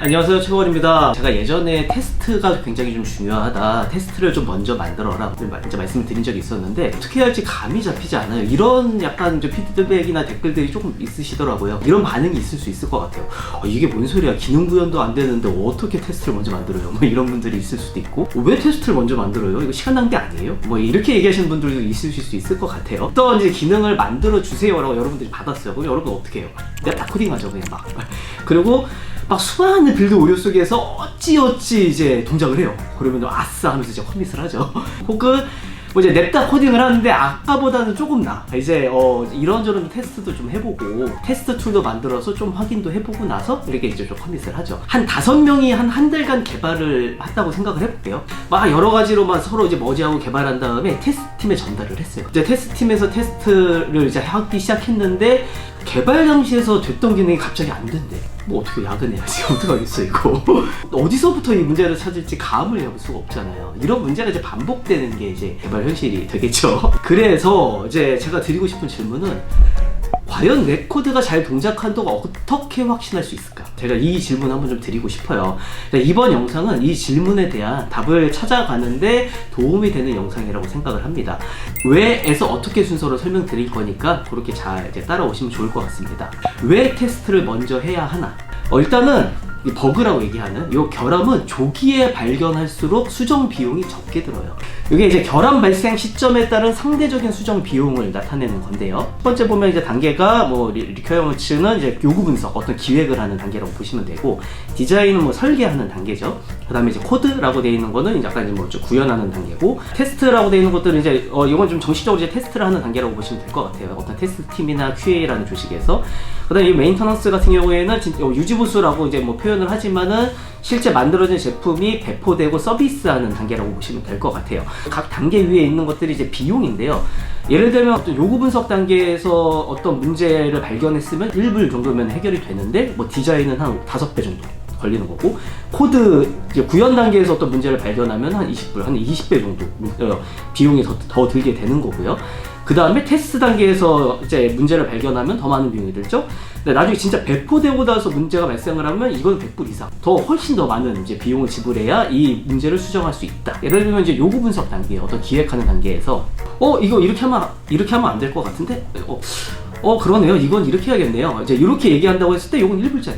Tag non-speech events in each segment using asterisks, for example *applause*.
안녕하세요 최고원입니다. 제가 예전에 테스트가 굉장히 좀 중요하다. 테스트를 좀 먼저 만들어라. 말씀을 드린 적이 있었는데 어떻게 할지 감이 잡히지 않아요. 이런 약간 좀 피드백이나 댓글들이 조금 있으시더라고요. 이런 반응이 있을 수 있을 것 같아요. 어, 이게 뭔 소리야? 기능 구현도 안 되는데 어떻게 테스트를 먼저 만들어요? 뭐 이런 분들이 있을 수도 있고. 어, 왜 테스트를 먼저 만들어요? 이거 시간 낭비 아니에요? 뭐 이렇게 얘기하시는 분들도 있으실 수 있을 것 같아요. 어떤 이제 기능을 만들어 주세요라고 여러분들이 받았어요. 그럼 여러분 어떻게 해요? 내가 다 코딩하죠 그냥 막. *laughs* 그리고 막 수많은 빌드 오류 속에서 어찌어찌 이제 동작을 해요. 그러면 아싸 하면서 이제 커밋을 하죠. *laughs* 혹은 뭐 이제 냅다 코딩을 하는데 아까보다는 조금 나. 이제 어 이런저런 테스트도 좀 해보고 테스트 툴도 만들어서 좀 확인도 해보고 나서 이렇게 이제 좀 커밋을 하죠. 한 다섯 명이 한 한 달간 개발을 했다고 생각을 해볼게요. 막 여러 가지로만 서로 이제 머지하고 개발한 다음에 테스트 팀에 전달을 했어요. 이제 테스트 팀에서 테스트를 이제 하기 시작했는데 개발 당시에서 됐던 기능이 갑자기 안 된대. 뭐 어떻게 야근해야지? *laughs* 어떡하겠어 이거? 어디서부터 이 문제를 찾을지 감을 잡을 수가 없잖아요. 이런 문제가 이제 반복되는 게 이제 개발 현실이 되겠죠? *laughs* 그래서 이제 제가 드리고 싶은 질문은 과연 내 코드가 잘 동작한다고 어떻게 확신할 수 있을까? 제가 이 질문 한번 좀 드리고 싶어요. 자, 이번 영상은 이 질문에 대한 답을 찾아가는데 도움이 되는 영상이라고 생각을 합니다. 왜에서 어떻게 순서로 설명드릴 거니까 그렇게 잘 따라오시면 좋을 것 같습니다. 왜 테스트를 먼저 해야 하나? 어, 일단은 이 버그라고 얘기하는 이 결함은 조기에 발견할수록 수정 비용이 적게 들어요. 이게 이제 결함 발생 시점에 따른 상대적인 수정 비용을 나타내는 건데요. 첫 번째 보면 이제 단계가 뭐 리- 리퀘어먼츠는 이제 요구 분석, 어떤 기획을 하는 단계라고 보시면 되고 디자인은 뭐 설계하는 단계죠. 그다음에 이제 코드라고 되어 있는 거는 이제 약간 이제 뭐좀 구현하는 단계고 테스트라고 되어 있는 것들은 이제 어 이건 좀 정식적으로 이제 테스트를 하는 단계라고 보시면 될 것 같아요. 어떤 테스트 팀이나 QA라는 조직에서 그다음에 이 메인터넌스 같은 경우에는 진- 어, 유지보수라고 이제 뭐 표 현을 하지만은 실제 만들어진 제품이 배포되고 서비스하는 단계라고 보시면 될 것 같아요. 각 단계 위에 있는 것들이 이제 비용인데요. 예를 들면 어떤 요구 분석 단계에서 어떤 문제를 발견했으면 1불 정도면 해결이 되는데 뭐 디자인은 한 5배 정도 걸리는 거고 코드 구현 단계에서 어떤 문제를 발견하면 한 20불, 한 20배 정도 어, 비용이 더, 더 들게 되는 거고요. 그 다음에 테스트 단계에서 이제 문제를 발견하면 더 많은 비용이 들죠. 근데 나중에 진짜 배포되고 나서 문제가 발생을 하면 이건 100불 이상 더 훨씬 더 많은 이제 비용을 지불해야 이 문제를 수정할 수 있다. 예를 들면 이제 요구 분석 단계, 어떤 기획하는 단계에서 어 이거 이렇게 하면 이렇게 하면 안 될 것 같은데 어, 어 그러네요. 이건 이렇게 해야겠네요. 이제 이렇게 얘기한다고 했을 때 이건 1불짜리.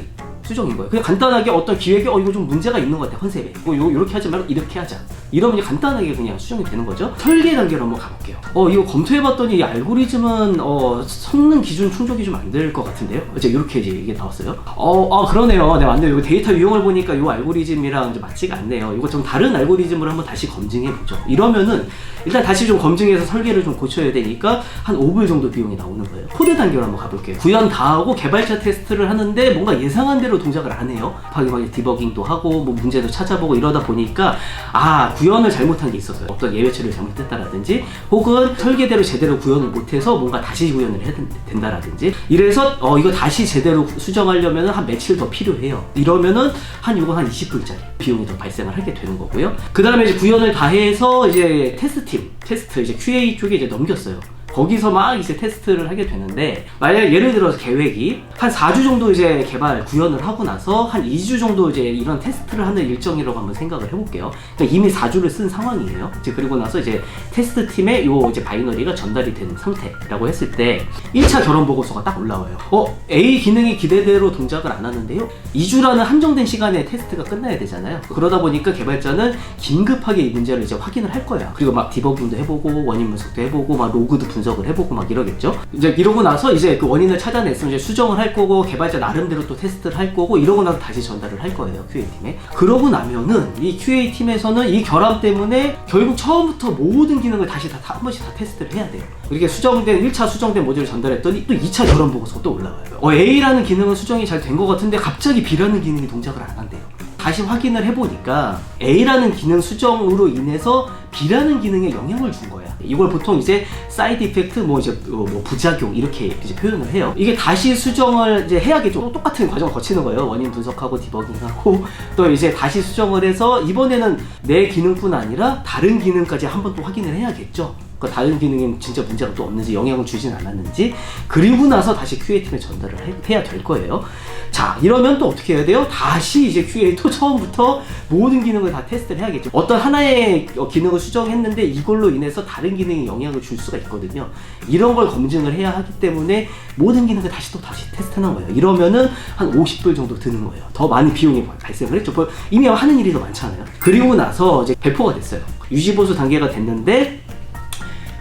수정인 거예요. 그냥 간단하게 어떤 기획에 어 이거 좀 문제가 있는 것 같아 컨셉에. 뭐 요, 요렇게 하지 말고 이렇게 하자. 이러면 이제 간단하게 그냥 수정이 되는 거죠. 설계 단계로 한번 가볼게요. 어 이거 검토해봤더니 이 알고리즘은 어 성능 기준 충족이 좀 안 될 것 같은데요. 이제 이렇게 이제 이게 나왔어요. 어, 아 그러네요. 네 맞네요. 이거 데이터 유형을 보니까 이 알고리즘이랑 좀 맞지가 않네요. 이거 좀 다른 알고리즘으로 한번 다시 검증해 보죠. 이러면은 일단 다시 좀 검증해서 설계를 좀 고쳐야 되니까 한 5불 정도 비용이 나오는 거예요. 코드 단계로 한번 가볼게요. 구현 다 하고 개발자 테스트를 하는데 뭔가 예상한 대로 동작을 안 해요. 파기파기 디버깅도 하고 뭐 문제도 찾아보고 이러다 보니까 아 구현을 잘못한 게 있었어요. 어떤 예외치를 잘못했다라든지 혹은 설계대로 제대로 구현을 못해서 뭔가 다시 구현을 해야 된- 된다라든지 이래서 어 이거 다시 제대로 수정하려면 한 며칠 더 필요해요. 이러면은 한 이건 한 20불짜리 비용이 더 발생을 하게 되는 거고요. 그 다음에 이제 구현을 다 해서 이제 테스트팀, 테스트 이제 QA 쪽에 이제 넘겼어요. 거기서 막 이제 테스트를 하게 되는데 만약 예를 들어서 계획이 한 4주 정도 이제 개발 구현을 하고 나서 한 2주 정도 이제 이런 테스트를 하는 일정이라고 한번 생각을 해볼게요. 그러니까 이미 4주를 쓴 상황이에요. 이제 그리고 나서 이제 테스트 팀에 요 이제 바이너리가 전달이 된 상태라고 했을 때 1차 결혼 보고서가 딱 올라와요. 어 A 기능이 기대대로 동작을 안 하는데요. 2주라는 한정된 시간에 테스트가 끝나야 되잖아요. 그러다 보니까 개발자는 긴급하게 이 문제를 이제 확인을 할 거야. 그리고 막 디버깅도 해보고 원인 분석도 해보고 막 로그도 분 석을 해보고 막 이러겠죠. 이제 이러고 나서 이제 그 원인을 찾아냈으면 이제 수정을 할 거고 개발자 나름대로 또 테스트를 할 거고 이러고 나서 다시 전달을 할 거예요 QA 팀에. 그러고 나면은 이 QA 팀에서는 이 결함 때문에 결국 처음부터 모든 기능을 다시 다 한 번씩 다 테스트를 해야 돼요. 이렇게 수정된 1차 수정된 모듈을 전달했더니 또 2차 결함 보고서가 또 올라와요. 어, A라는 기능은 수정이 잘 된 것 같은데 갑자기 B라는 기능이 동작을 안 한대요. 다시 확인을 해보니까 A라는 기능 수정으로 인해서 B라는 기능에 영향을 준 거야. 이걸 보통 이제 사이드 이펙트, 뭐 이제 어, 뭐 부작용 이렇게 이제 표현을 해요. 이게 다시 수정을 이제 해야겠죠. 또 똑같은 과정을 거치는 거예요. 원인 분석하고 디버깅하고 *laughs* 또 이제 다시 수정을 해서 이번에는 내 기능뿐 아니라 다른 기능까지 한번 또 확인을 해야겠죠. 그 다른 기능엔 진짜 문제가 또 없는지 영향을 주진 않았는지 그리고 나서 다시 QA팀에 전달을 해, 해야 될 거예요. 자 이러면 또 어떻게 해야 돼요? 다시 이제 QA 또 *laughs* 처음부터 모든 기능을 다 테스트를 해야겠죠. 어떤 하나의 어, 기능을 수정했는데 이걸로 인해서 다른 기능에 영향을 줄 수가 있거든요. 이런 걸 검증을 해야 하기 때문에 모든 기능을 다시 또 다시 테스트하는 거예요. 이러면은 한 50불 정도 드는 거예요. 더 많은 비용이 발생을 했죠. 뭐 이미 하는 일이 더 많잖아요. 그리고 나서 이제 배포가 됐어요. 유지보수 단계가 됐는데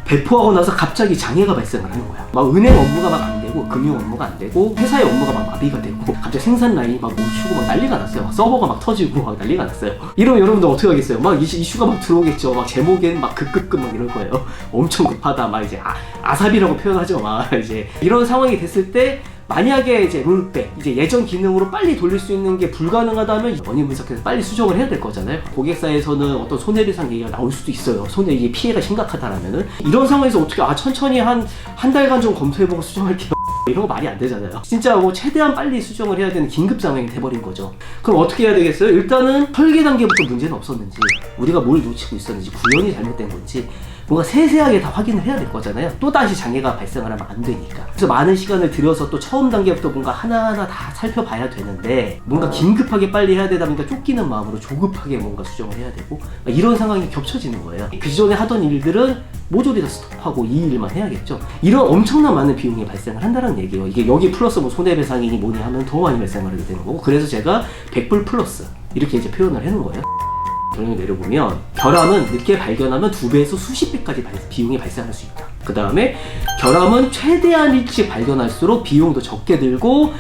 배포하고 나서 갑자기 장애가 발생을 하는 거야. 막 은행 업무가 막 안 되고 금융 업무가 안 되고 회사의 업무가 막 마비가 되고 갑자기 생산 라인이 막 멈추고 막 난리가 났어요. 막 서버가 막 터지고 막 난리가 났어요. 이러면 여러분들 어떻게 하겠어요? 막 이슈, 이슈가 막 들어오겠죠. 막 제목엔 막 급급급 막 이럴 거예요. 엄청 급하다. 막 이제 아, 아삽이라고 표현하죠. 막 이제 이런 상황이 됐을 때 만약에 이제 롤백, 이제 예전 기능으로 빨리 돌릴 수 있는 게 불가능하다면 원인 분석해서 빨리 수정을 해야 될 거잖아요. 고객사에서는 어떤 손해배상 얘기가 나올 수도 있어요. 손해 이게 피해가 심각하다라면은 이런 상황에서 어떻게 아 천천히 한 한 달간 좀 검토해보고 수정할게요. 이런 거 말이 안 되잖아요. 진짜 뭐 최대한 빨리 수정을 해야 되는 긴급 상황이 돼버린 거죠. 그럼 어떻게 해야 되겠어요? 일단은 설계 단계부터 문제는 없었는지, 우리가 뭘 놓치고 있었는지, 구현이 잘못된 건지, 뭔가 세세하게 다 확인을 해야 될 거잖아요. 또 다시 장애가 발생을 하면 안 되니까. 그래서 많은 시간을 들여서 또 처음 단계부터 뭔가 하나하나 다 살펴봐야 되는데 뭔가 긴급하게 빨리 해야 되다 보니까 쫓기는 마음으로 조급하게 뭔가 수정을 해야 되고 이런 상황이 겹쳐지는 거예요. 그 전에 하던 일들은 모조리 다 스톱하고 이 일만 해야겠죠. 이런 엄청난 많은 비용이 발생을 한다는 얘기예요. 이게 여기 플러스 뭐 손해배상이니 뭐니 하면 더 많이 발생을 하게 되는 거고 그래서 제가 100불 플러스 이렇게 이제 표현을 해놓은 거예요. 결론을 내려보면 결함은 늦게 발견하면 두 배에서 수십 배까지 발- 비용이 발생할 수 있다. 그 다음에 결함은 최대한 일찍 발견할수록 비용도 적게 들고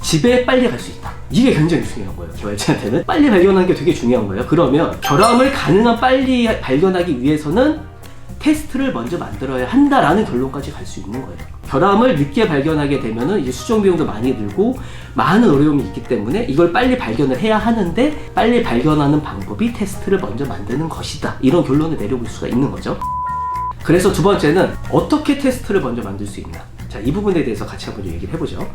집에 빨리 갈 수 있다. 이게 굉장히 중요한 거예요. 개발자한테는 빨리 발견하는 게 되게 중요한 거예요. 그러면 결함을 가능한 빨리 발견하기 위해서는 테스트를 먼저 만들어야 한다라는 결론까지 갈 수 있는 거예요. 결함을 늦게 발견하게 이제 수정 비용도 많이 들고 많은 어려움이 있기 때문에 이걸 빨리 발견을 해야 하는데 빨리 발견하는 방법이 테스트를 먼저 만드는 것이다. 이런 결론을 내려볼 수가 있는 거죠. 그래서 두 번째는 어떻게 테스트를 먼저 만들 수 있나. 자, 이 부분에 대해서 같이 한번 좀 얘기를 해보죠.